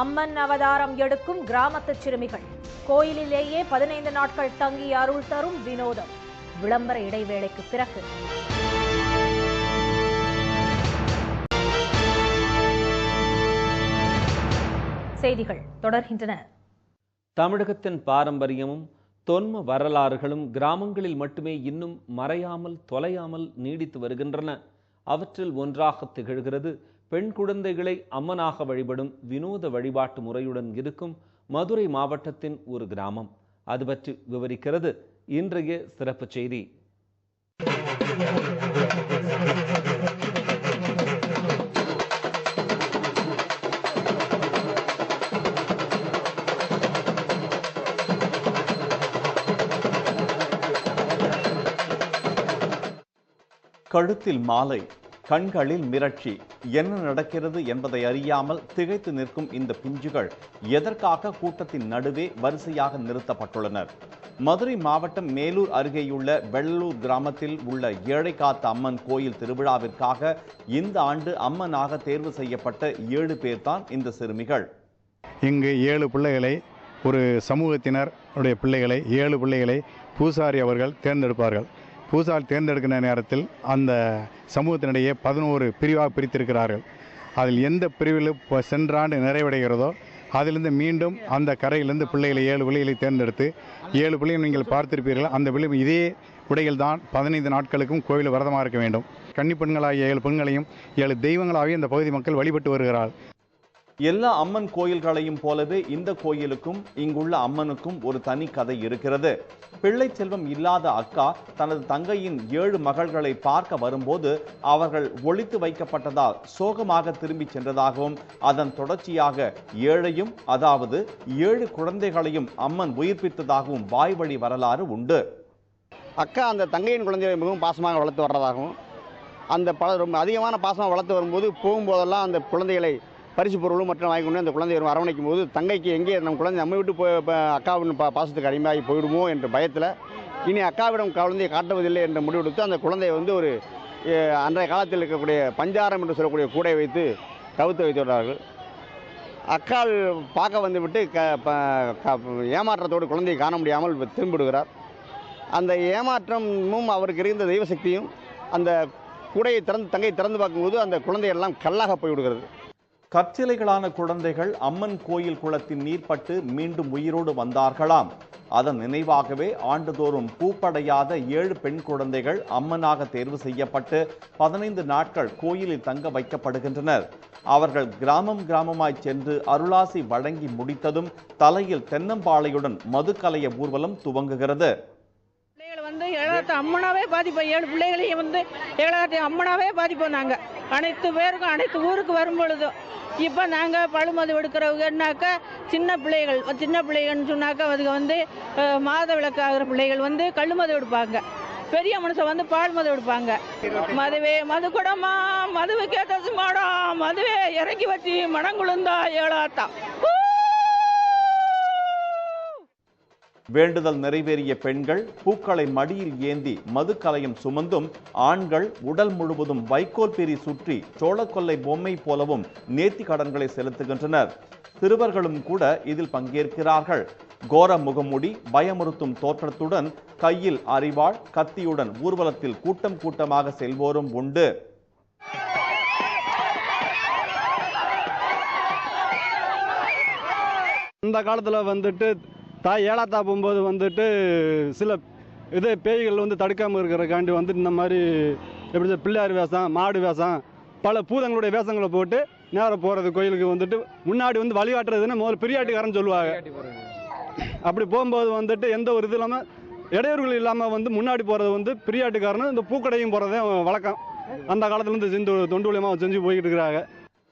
அம்மன் அவதாரம் எடுக்கும் கிராமத்து சிறுமிகள். கோயிலிலேயே பதினைந்து நாட்கள் தங்கி அருள் தரும் வினோதம். விளம்பர இடைவேளைக்கு பிறகு. செய்திகள் தொடர்கின்றன. தமிழகத்தின் பாரம்பரியமும் தொன்ம வரலாறுகளும் கிராமங்களில் மட்டுமே இன்னும் மறையாமல் தொலையாமல் நீடித்து வருகின்றன. அவற்றில் ஒன்றாக திகழ்கிறது பெண் குழந்தைகளை அம்மனாக வழிபடும் வினோத வழிபாட்டு முறையுடன் இருக்கும் மதுரை மாவட்டத்தின் ஒரு கிராமம். அது பற்றி விவரிக்கிறது இன்றைய சிறப்பு செய்தி. கழுத்தில் மாலை கண்களில் மிரட்சி என்ன நடக்கிறது என்பதை அறியாமல் திகைத்து நிற்கும் இந்த பிஞ்சுகள் எதற்காக கூட்டத்தின் நடுவே வரிசையாக நிறுத்தப்பட்டுள்ளனர்? மதுரை மாவட்டம் மேலூர் அருகேயுள்ள வெள்ளலூர் கிராமத்தில் உள்ள ஏழை காத்த அம்மன் கோயில் திருவிழாவிற்காக இந்த ஆண்டு அம்மனாக தேர்வு செய்யப்பட்ட ஏழு பேர்தான் இந்த சிறுமிகள். இங்கு ஏழு பிள்ளைகளை ஒரு சமூகத்தினர் உடைய பிள்ளைகளை ஏழு பிள்ளைகளை பூசாரி அவர்கள் தேர்ந்தெடுப்பார்கள். பூசால் தேர்ந்தெடுக்கிற நேரத்தில் அந்த சமூகத்தினிடையே பதினோரு பிரிவாக பிரித்திருக்கிறார்கள். அதில் எந்த பிரிவில் இப்போ சென்ற ஆண்டு நிறைவடைகிறதோ அதிலிருந்து மீண்டும் அந்த கரையிலிருந்து பிள்ளைகளை ஏழு பிள்ளைகளை தேர்ந்தெடுத்து ஏழு பிள்ளைகள் நீங்கள் பார்த்திருப்பீர்கள். அந்த பிள்ளை இதே உடையில் தான் பதினைந்து நாட்களுக்கும் கோவில் விரதமாக இருக்க வேண்டும். கன்னி பெண்களாகிய ஏழு பெண்களையும் ஏழு தெய்வங்களாகவே இந்த பகுதி மக்கள் வழிபட்டு வருகிறார் எல்லா அம்மன் கோயில்களையும் போலவே இந்த கோயிலுக்கும் இங்குள்ள அம்மனுக்கும் ஒரு தனி கதை இருக்கிறது. பிள்ளை செல்வம் இல்லாத அக்கா தனது தங்கையின் ஏழு மகள்களை பார்க்க வரும்போது அவர்கள் ஒழித்து வைக்கப்பட்டதால் சோகமாக திரும்பி சென்றதாகவும் அதன் தொடர்ச்சியாக ஏழையும் அதாவது ஏழு குழந்தைகளையும் அம்மன் உயிர்ப்பித்ததாகவும் வாய்வழி வரலாறு உண்டு. அக்கா அந்த தங்கையின் குழந்தைகளை மிகவும் பாசமாக வளர்த்து வர்றதாகவும் அந்த பல ரொம்ப அதிகமான பாசமாக வளர்த்து வரும்போது போகும்போதெல்லாம் அந்த குழந்தைகளை பரிசு பொருளும் மற்றும் வாங்கி கொண்டு அந்த குழந்தையை அரவணைக்கும் போது தங்கைக்கு எங்கே நம்ம குழந்தை நம்ம விட்டு போய் இப்போ அக்காவின் பா பாசத்துக்கு அடிமையாகி போயிடுமோ என்ற பயத்தில் இனி அக்காவிடம் குழந்தையை காட்டுவதில்லை என்ற முடிவெடுத்து அந்த குழந்தையை வந்து ஒரு அன்றைய காலத்தில் இருக்கக்கூடிய பஞ்சாரம் என்று சொல்லக்கூடிய கூடை வைத்து கவுத்து வைத்து விட்டார்கள். அக்காள் பார்க்க வந்து விட்டு க ப- க- ஏமாற்றத்தோடு குழந்தையை காண முடியாமல் திரும்பிடுகிறார் அந்த ஏமாற்றமும் அவருக்கு இருந்த தெய்வ சக்தியும் அந்த கூடையை திறந்து தங்கை திறந்து பார்க்கும்போது அந்த குழந்தையெல்லாம் கல்லாக போய்விடுகிறது. கற்சிலைகளான குழந்தைகள் அம்மன் கோயில் குளத்தின் நீர்ப்பட்டு மீண்டும் உயிரோடு வந்தார்களாம். அதன் நினைவாகவே ஆண்டுதோறும் பூப்படையாத ஏழு பெண் குழந்தைகள் அம்மனாக தேர்வு செய்யப்பட்டு பதினைந்து நாட்கள் கோயிலில் தங்க வைக்கப்படுகின்றனர். அவர்கள் கிராமம் கிராமமாய் சென்று அருளாசி வழங்கி முடித்ததும் தலையில் தென்னம்பாளையுடன் மதுக்கலைய ஊர்வலம் துவங்குகிறது. வந்து அம்மனாவே பாதிப்போம் ஏழு பிள்ளைகளையும் வந்து ஏழாத்த அம்மனாவே பாதிப்போம் நாங்கள் அனைத்து பேருக்கும் அனைத்து ஊருக்கு வரும் பொழுதும் இப்போ நாங்கள் பழுமது எடுக்கிறவங்கன்னாக்கா சின்ன பிள்ளைகள் சின்ன பிள்ளைகள்னு சொன்னாக்கா அதுக்கு வந்து மாத விளக்கு ஆகிற பிள்ளைகள் வந்து கல்லுமது எடுப்பாங்க. பெரிய மனுஷன் வந்து பால் மது எடுப்பாங்க. மதுவே மது குடமா மதுவுக்கே தசுமாடா மாடம் மதுவே இறக்கி வச்சு மனங்குழுந்தா ஏழாத்தான் வேண்டுதல் நிறைவேறிய பெண்கள் பூக்களை மடியில் ஏந்தி மதுக்கலையும் சுமந்தும் ஆண்கள் உடல் முழுவதும் வைக்கோல் பிரி சுற்றி சோளக்கொல்லை பொம்மை போலவும் நேர்த்தி கடன்களை செலுத்துகின்றனர். சிறுவர்களும் கூட இதில் பங்கேற்கிறார்கள். கோர முகமுடி பயமுறுத்தும் தோற்றத்துடன் கையில் அரிவாள் கத்தியுடன் ஊர்வலத்தில் கூட்டம் கூட்டமாக செல்வோரும் உண்டு. இந்த காலத்தில் வந்துட்டு தாய் ஏழாத்தா போகும்போது வந்துட்டு சில இது பேய்கள் வந்து தடுக்காமல் இருக்கிறக்காண்டி வந்து இந்த மாதிரி எப்படி சொல்ல, பிள்ளையார் வேஷம் மாடு வேஷம் பல பூதங்களுடைய வேஷங்களை போட்டு நேரம் போகிறது கோயிலுக்கு வந்துட்டு முன்னாடி வந்து வழிகாட்டுறதுன்னு முதல்ல பெரியாட்டுக்காரன்னு சொல்லுவாங்க. அப்படி போகும்போது வந்துட்டு எந்த ஒரு இது இல்லாமல் இடையூறுகள் இல்லாமல் வந்து முன்னாடி போகிறது வந்து பிரியாட்டுக்காரனும் இந்த பூக்கடையும் போகிறதே வழக்கம். அந்த காலத்துலேருந்து செஞ்சு தொண்டு மூலியமாக செஞ்சு போய்கிட்டு இருக்கிறாங்க.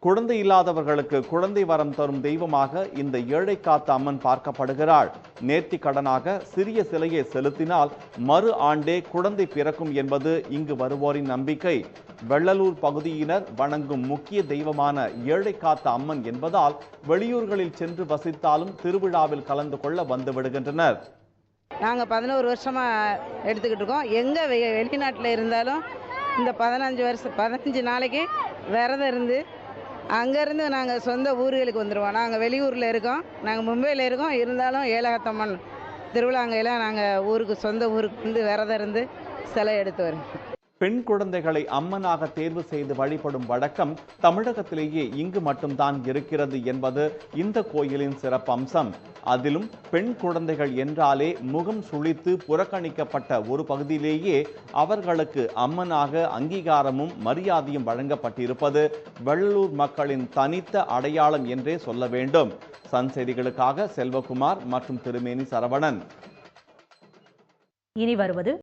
குழந்தை இல்லாதவர்களுக்கு குழந்தை வரம் தரும் தெய்வமாக இந்த ஏழை காத்த அம்மன் பார்க்கப்படுகிறாள். நேர்த்தி கடனாக சிறிய சிலையை செலுத்தினால் மறு ஆண்டே குழந்தை பிறக்கும் என்பது இங்கு வருவோரின் நம்பிக்கை. வெள்ளலூர் பகுதியினர் வணங்கும் முக்கிய தெய்வமான ஏழை காத்த அம்மன் என்பதால் வெளியூர்களில் சென்று வசித்தாலும் திருவிழாவில் கலந்து கொள்ள வந்து விடுகின்றனர். நாங்கள் பதினோரு வருஷமாக எடுத்துக்கிட்டு இருக்கோம். எங்கே வெளிநாட்டில் இருந்தாலும் இந்த பதினஞ்சு வருஷம் பதினஞ்சு நாளைக்கு விரதம் இருந்து அங்கேருந்து நாங்கள் சொந்த ஊர்களுக்கு வந்துடுவோம். நாங்கள் வெளியூரில் இருக்கோம். நாங்கள் மும்பையில் இருக்கோம். இருந்தாலும் ஏலகத்தம்மன் திருவிழாங்கையில் நாங்கள் ஊருக்கு சொந்த ஊருக்கு வந்து விரதம் இருந்து சிலை எடுத்து வரோம் பெண் குழந்தைகளை அம்மனாக தேர்வு செய்து வழிபடும் வழக்கம் தமிழகத்திலேயே இங்கு மட்டும்தான் இருக்கிறது என்பது இந்த கோயிலின் சிறப்பம்சம். அதிலும் பெண் குழந்தைகள் என்றாலே முகம் சுழித்து புறக்கணிக்கப்பட்ட ஒரு பகுதியிலேயே அவர்களுக்கு அம்மனாக அங்கீகாரமும் மரியாதையும் வழங்கப்பட்டிருப்பது வெள்ளலூர் மக்களின் தனித்த அடையாளம் என்றே சொல்ல வேண்டும். சன் செய்திகளுக்காக செல்வகுமார் மற்றும் திருமேனி சரவணன். இனி வருவது